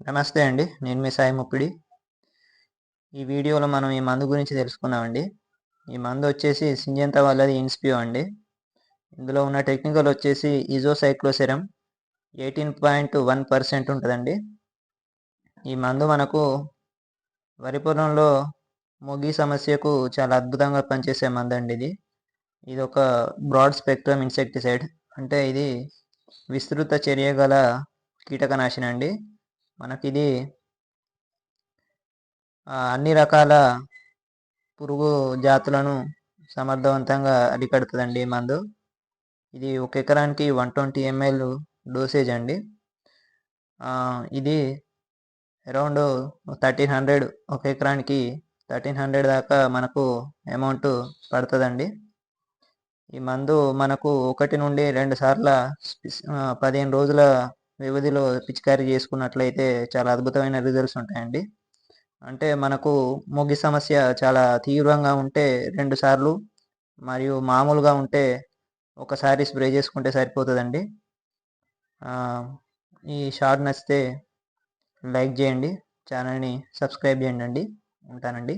నమస్తే అండి. నేను మీ సాయి ముప్పిడి ఈ వీడియోలో మనం ఈ మందు గురించి తెలుసుకున్నామండి ఈ మందు వచ్చేసి సింజంత వాళ్ళది ఇన్స్పియో అండి. ఇందులో ఉన్న టెక్నికల్ వచ్చేసి ఇజోసైక్లోసెరం ఎయిటీన్ పాయింట్ వన్ పర్సెంట్ ఉంటుందండి. ఈ మందు మనకు వరి పొలంలో మొగి సమస్యకు చాలా అద్భుతంగా పనిచేసే మందు అండి ఇది. ఇది ఒక బ్రాడ్ స్పెక్ట్రమ్ ఇన్సెక్టిసైడ్. అంటే ఇది విస్తృత చర్య గల కీటకనాశిని అండి. మనకి ఇది అన్ని రకాల పురుగు జాతులను సమర్థవంతంగా అరికడుతుందండి ఈ మందు. ఇది ఒక ఎకరానికి వన్ ట్వంటీ ఎంఎల్ డోసేజ్ అండి. ఇది అరౌండ్ థర్టీన్ హండ్రెడ్ ఒక ఎకరానికి థర్టీన్ హండ్రెడ్ దాకా మనకు అమౌంట్ పడుతుందండి. ఈ మందు మనకు ఒకటి నుండి రెండు సార్ల పదిహేను రోజుల వ్యవధిలో పిచికారీ చేసుకున్నట్లయితే చాలా అద్భుతమైన రిజల్ట్స్ ఉంటాయండి. అంటే మనకు మొగి సమస్య చాలా తీవ్రంగా ఉంటే రెండు సార్లు మరియు మామూలుగా ఉంటే ఒకసారి స్ప్రే చేసుకుంటే సరిపోతుందండి. ఈ షార్ట్ నచ్చితే లైక్ చేయండి. ఛానల్ని సబ్స్క్రైబ్ చేయండి ఉంటానండి.